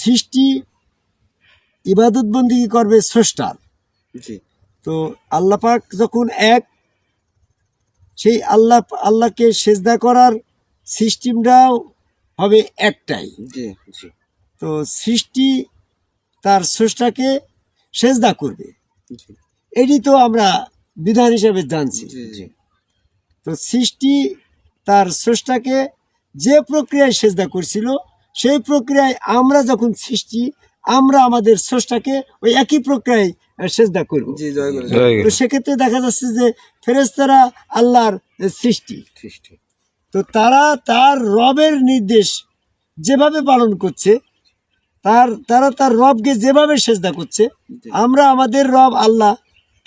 সৃষ্টি ইবাদত বন্দি করবে স্রষ্টার তো আল্লাহ পাক যখন এক সেই আল্লাহ আল্লাহকে সেজদা করার সিস্টেমটাও হবে একটাই। তো সৃষ্টি তার স্রষ্টাকে সেজদা করবে। এটি তো আমরা বিধান হিসেবে জানছি। তো সৃষ্টি তার স্রষ্টাকে যে প্রক্রিয়ায় সেজদা করছিল সেই প্রক্রিয়ায় আমরা যখন সৃষ্টি আমরা আমাদের স্রষ্টাকে ওই একই প্রক্রিয়ায় সেজদা করব। তো সেক্ষেত্রে দেখা যাচ্ছে যে ফেরেস্তারা আল্লাহর সৃষ্টি। সৃষ্টি। তো তারা তার রবের নির্দেশ যেভাবে পালন করছে তার তারা তার রবকে যেভাবে সেজদা করছে আমরা আমাদের রব আল্লাহ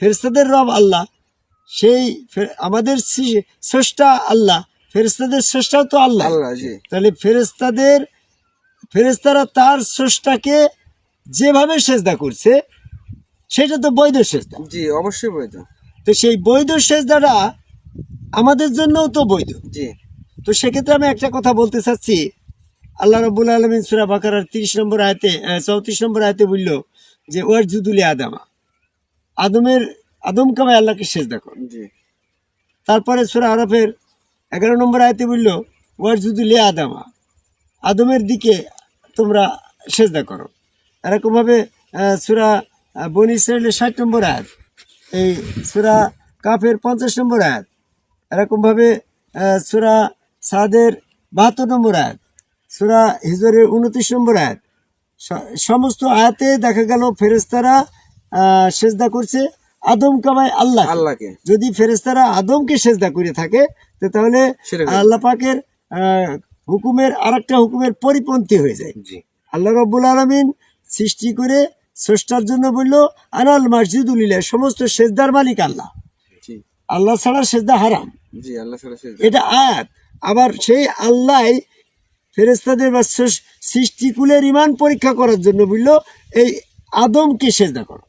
ফেরেস্তাদের রব আল্লাহ সেই আমাদের স্রষ্টা আল্লাহ ফেরেস্তাদের স্রষ্টাও তো আল্লাহ। তাহলে ফেরেস্তাদের ফেরেস্তারা তার স্রষ্টাকে যেভাবে সেজদা করছে সেটা তো বৈধ সেজদা। জি অবশ্যই বৈধ। তো সেই বৈধ সেজদাটা আমাদের জন্যও তো বৈধ। জি। তো সেক্ষেত্রে আমি একটা কথা বলতে চাচ্ছি। আল্লাহ রবুল আলমিন সুরা বাকারার তিরিশ নম্বর আয়তে চৌত্রিশ নম্বর আয়তে বলল যে ওয়ার জুদুলি আদামা। আদমের আদম কামায় আল্লাহকে সেজদা কর। জি। তারপরে সুরা আরফের এগারো নম্বর আয়তে বলল ওয়ার জুদুলি আদামা। আদমের দিকে তোমরা সেজদা করো। এরকমভাবে সুরা বনি ইসরায়েলের ষাট নম্বর আয়াত এই সুরা কাফের পঞ্চাশ নম্বর আয়াত এরকমভাবে সুরা সাদের বাহাত্তর নম্বর আয়াত সুরা হিজরের উনত্রিশ নম্বর আয়াত সমস্ত আয়াতে দেখা গেল ফেরেস্তারা সেজদা করছে আদম কামাই আল্লাহ আল্লাহকে। যদি ফেরেস্তারা আদমকে সেজদা করে থাকে তো তাহলে আল্লাহ পাকের হুকুমের আরেকটা হুকুমের পরিপন্থী হয়ে যায়। আল্লাহ রব্বুল আলমিন সৃষ্টি করে স্রষ্টার জন্য বলল আনাল মসজিদুলিল্লাহ সমস্ত সেজদার মালিক আল্লাহ। আল্লাহ ছাড়া সেজদা হারাম। এটা আয়াত। আবার সেই আল্লাহ ফেরেস্তাদের বা সৃষ্টিকুলের ইমান পরীক্ষা করার জন্য বলল এই আদমকে সেজদা করো।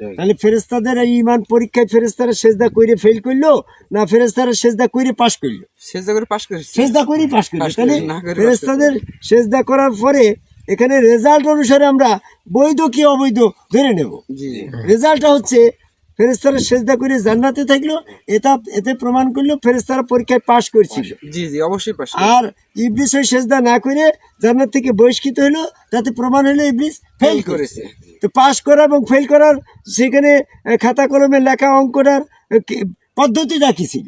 তাহলে ফেরেস্তাদের এই ইমান পরীক্ষায় ফেরেস্তারা সেজদা করে ফেল করল না ফেরেস্তারা সেজদা করে পাশ করল? সেজদা করে পাশ করেছি। সেজদা করেই পাশ করল। তাহলে ফেরেস্তাদের সেজদা করার পরে এখানে রেজাল্ট অনুসারে আমরা বৈধ কি অবৈধ ধরে নেব। রেজাল্টটা হচ্ছে ফেরেস্তারা সেজদা করে জান্নাতে থাকল এটা এতে প্রমাণ করল ফেরেস্তারা পরীক্ষায় পাশ করছিল। জি জি অবশ্যই পাশ আর ইবলিস ওই সেজদা না করে জান্নাত থেকে বহিষ্কৃত হলো তাতে প্রমাণ হলো ইবলিস ফেল করেছে। তো পাশ করা এবং ফেল করার সেখানে খাতা কলমে লেখা অঙ্কটার পদ্ধতিটা কি ছিল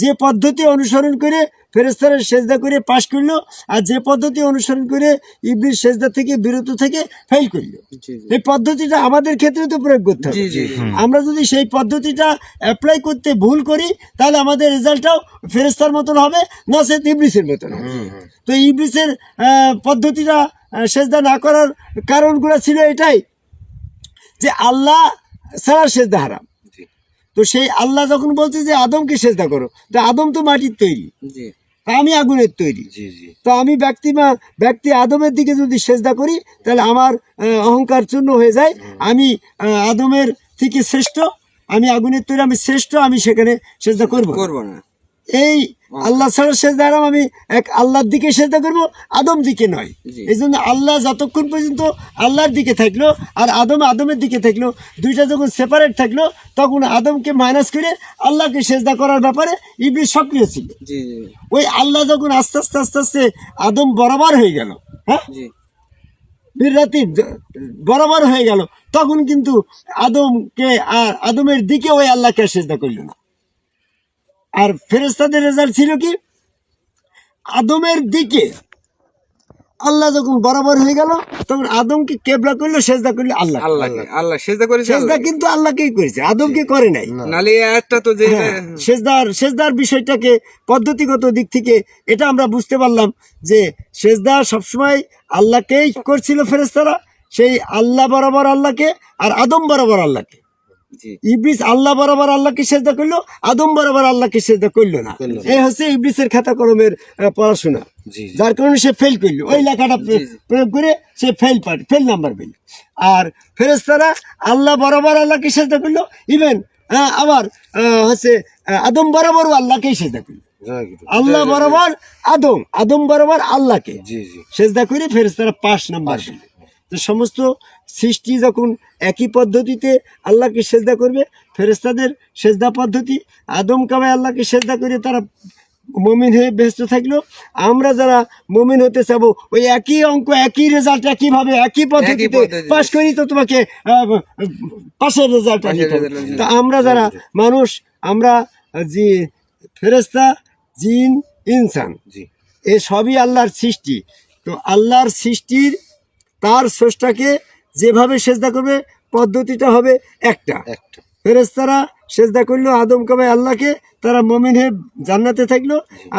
যে পদ্ধতি অনুসরণ করে ফেরেস্তারা সেজদা করে পাশ করল আর যে পদ্ধতি অনুসরণ করে ইবলিস সেজদা থেকে বিরত থেকে ফেল করল। এই পদ্ধতিটা আমাদের ক্ষেত্রে তো প্রয়োগ করতে হবে। আমরা যদি সেই পদ্ধতিটা অ্যাপ্লাই করতে ভুল করি তাহলে আমাদের রেজাল্টটাও ফেরেস্তার মতন হবে না সে ইবলিসের মতন হবে। তো ইবলিসের পদ্ধতিটা সেজদা না করার কারণগুলো ছিল এটাই যে আল্লাহ ছাড়া সেজদা হারাম। তো সেই আল্লাহ যখন বলছে যে আদমকে সেজদা করো তো আদম তো মাটির তৈরি। তা আমি আগুনের তৈরি। তো আমি ব্যক্তি মা ব্যক্তি আদমের দিকে যদি সেজদা করি তাহলে আমার অহংকার চূর্ণ হয়ে যায়। আমি আদমের থেকে শ্রেষ্ঠ আমি আগুনের তৈরি আমি শ্রেষ্ঠ আমি সেখানে সেজদা করব করব না। এই আল্লাহ ছাড়া শেষ হারাম আমি এক আল্লাহর দিকে সেজদা করব আদম দিকে নয়। এই জন্য আল্লাহ যতক্ষণ পর্যন্ত আল্লাহর দিকে থাকল আর আদম আদমের দিকে থাকল দুইটা যখন সেপারেট থাকল তখন আদমকে মাইনাস করে আল্লাহকে সেজদা করার ব্যাপারে ইবলিস সক্রিয় ছিল। ওই আল্লাহ যখন আস্তে আস্তে আস্তে আস্তে আদম বরাবর হয়ে গেল হ্যাঁ? জি। বীররাতি বরাবর হয়ে গেল তখন কিন্তু আদমকে আর আদমের দিকে ওই আল্লাহকে সেজদা করল না। আর ফেরেস্তাদের রেজাল্ট ছিল কি? আদমের দিকে। আল্লাহ যখন বরাবর হয়ে গেল তখন আদমকে কেবলা করল সেজদা করল আল্লাহ আল্লাহকে। আল্লাহ সেজদা করেছে সেজদা কিন্তু আল্লাহকেই করেছে আদমকে করে নাই। নালে আয়াতটা তো যে হ্যাঁ, সেজদার সেজদার বিষয়টাকে পদ্ধতিগত দিক থেকে এটা আমরা বুঝতে পারলাম যে সেজদা সবসময় আল্লাহকেই করছিল ফেরেস্তারা সেই আল্লাহ বরাবর আল্লাহকে আর আদম বরাবর আল্লাহকে। ইবলিস আল্লাহ বরাবর আল্লাহকে সেজদা করল আদম বরাবর আল্লাহকে সেজদা করল না। এই হচ্ছে ইবলিসের খাতা কলমের পড়াশোনা। যার কারণে সে ফেল করল। ওই লেখাটা প্রয়োগ করে সে ফেল ফেল নাম্বার পেল। আর ফেরেস্তারা আল্লাহ বরাবর আল্লাহকে সেজদা করল ইভেন আবার হচ্ছে আদম বরাবরও আল্লাহকেই সেজদা করল। আল্লাহ বরাবর আদম আদম বরাবর আল্লাহকে সেজদা করে ফেরেস্তারা পাঁচ নাম্বার দিল তো সমস্ত সৃষ্টি যখন একই পদ্ধতিতে আল্লাহকে সেজদা করবে ফেরেস্তাদের সেজদা পদ্ধতি আদম কামে আল্লাহকে সেজদা করে তারা মমিন হয়ে ব্যস্ত থাকল। আমরা যারা মমিন হতে চাবো ওই একই অঙ্ক একই রেজাল্ট একইভাবে একই পদ্ধতিতে। পাশ করি তো তোমাকে পাশের রেজাল্ট তা আমরা যারা মানুষ আমরা জি ফেরেস্তা জিন ইনসান এ সবই আল্লাহর সৃষ্টি। তো আল্লাহর সৃষ্টির তার স্রষ্টাকে যেভাবে সেজদা করবে পদ্ধতিটা হবে একটা। একটা। ফেরেস্তারা সেজদা করল আদম কাবাই আল্লাহকে তারা মমিন হয়ে জান্নাতে থাকল।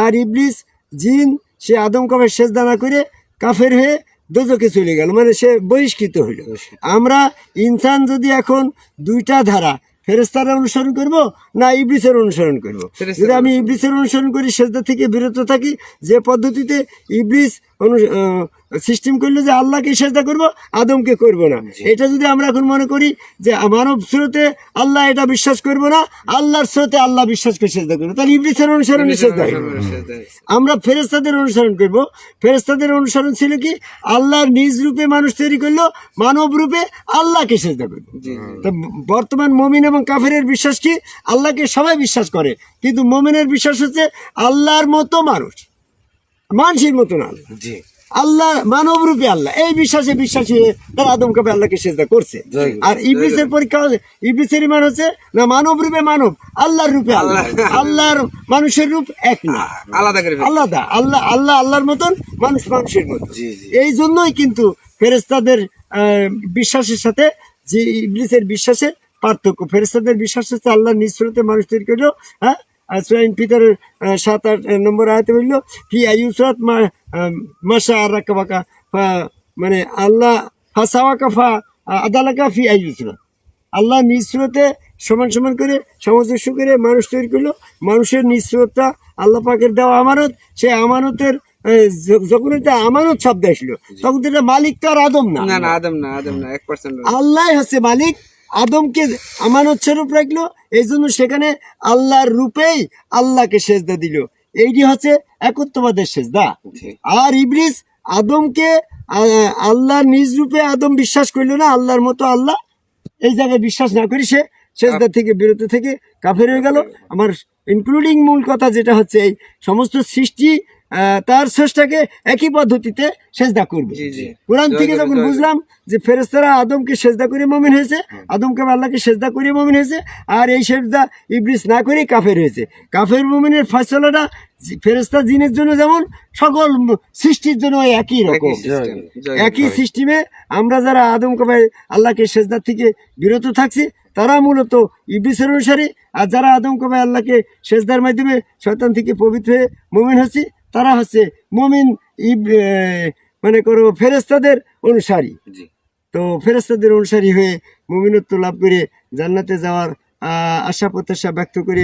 আর ইবলিস জিন সে আদম কাবাই সেজদা না করে কাফের হয়ে দোজকে চলে গেল মানে সে বহিষ্কৃত হইল আমরা ইনসান যদি এখন দুইটা ধারা ফেরেস্তারা অনুসরণ করব না ইবলিসের অনুসরণ করব? যদি আমি ইবলিসের অনুসরণ করি সেজদা থেকে বিরত থাকি যে পদ্ধতিতে ইবলিস সিস্টেম করল যে আল্লাহকে সেজদা করব আদমকে করব না। এটা যদি আমরা এখন মনে করি যে মানব স্রোতে আল্লাহ এটা বিশ্বাস করব না আল্লাহর স্রোতে আল্লাহ বিশ্বাস করে সেজদা করব। তাহলে ইবলিসের অনুসরণে সেজদা। আমরা ফেরেস্তাদের অনুসরণ করব। ফেরেস্তাদের অনুসরণ ছিল কি? আল্লাহর নিজ রূপে মানুষ তৈরি করল মানব রূপে আল্লাহকে সেজদা করব তো বর্তমান মমিন এবং কাফেরের বিশ্বাস কি? আল্লাহকে সবাই বিশ্বাস করে। কিন্তু মমিনের বিশ্বাস হচ্ছে আল্লাহর মতো মানুষ। মানুষের মতো না। জি। আল্লাহ মানব রূপে আল্লাহ। এই বিশ্বাসে বিশ্বাসী হয়ে তারা আদম কাপে আল্লাহকে সেজদা করছে। আর ইবলিসের পরীক্ষা ইবলিসের ইমান হচ্ছে না মানব রূপে মানব আল্লাহর রূপে আল্লাহ। আল্লাহর মানুষের রূপ এক না। আলাদা। আলাদা। আল্লাহ আল্লাহ আল্লাহর মতন মানুষ মানুষের মতন। এই জন্যই কিন্তু ফেরেস্তাদের বিশ্বাসের সাথে যে ইবলিসের বিশ্বাসের পার্থক্য। ফেরেস্তাদের বিশ্বাস হচ্ছে আল্লাহ নিঃস্রতে মানুষ তৈরি করল হ্যাঁ? আর সুরাইন সাত আট নম্বর আয়তে বলল ফি আয়ুসরাত মা মাসা আর রাকাবাকা মানে আল্লাহ ফাসাওয়াকা ফা আদালাকা ফি আয়ুসরাত আল্লাহ নিঃস্রোতে সমান সমান করে সামঞ্জস্য করে মানুষ তৈরি করল। মানুষের নিঃস্রতা আল্লাহ পাকের দেওয়া আমানত সেই আমানতের যখন এটা আমানত শব্দ আসলো তখন এটা মালিক তো আর আদম না। না না আদম না আদম না এক পার্সেন্ট আল্লাহ হচ্ছে মালিক আদমকে আমানত স্বরূপ রাখল এই জন্য সেখানে আল্লাহর রূপেই আল্লাহকে সেজদা দিল। এইটি হচ্ছে একত্ববাদের সেজদা। আর ইবলিস আদমকে আল্লাহ নিজ রূপে আদম বিশ্বাস করল না আল্লাহর মতো আল্লাহ এই জায়গায় বিশ্বাস না করি সে সেজদা থেকে বিরত থেকে কাফের হয়ে গেল। আমার ইনক্লুডিং মূল কথা যেটা হচ্ছে এই সমস্ত সৃষ্টি তার স্রষ্টাকে একই পদ্ধতিতে সেজদা করবে। কোরআন থেকে যখন বুঝলাম যে ফেরেস্তারা আদমকে সেজদা করে মমিন হয়েছে আদমকে আল্লাহকে সেজদা করে মমিন হয়েছে আর এই সেজদা ইবলিস না করে কাফের হয়েছে। কাফের মমিনের ফয়সলাটা জি- ফেরেস্তা জিনের জন্য যেমন সকল সৃষ্টির জন্য একই রকম। একই সিস্টেমে আমরা যারা আদম কবাই আল্লাহকে সেজদার থেকে বিরত থাকছি তারা মূলত ইবলিসের অনুসারী আর যারা আদম কবাই আল্লাহকে সেজদার মাধ্যমে শয়তান থেকে পবিত্র হয়ে মমিন হচ্ছি তারা হচ্ছে মমিন মানে করো ফেরেস্তাদের অনুসারী। তো ফেরেস্তাদের অনুসারী হয়ে মমিনত্ব লাভ করে জান্নাতে যাওয়ার আশা প্রত্যাশা ব্যক্ত করে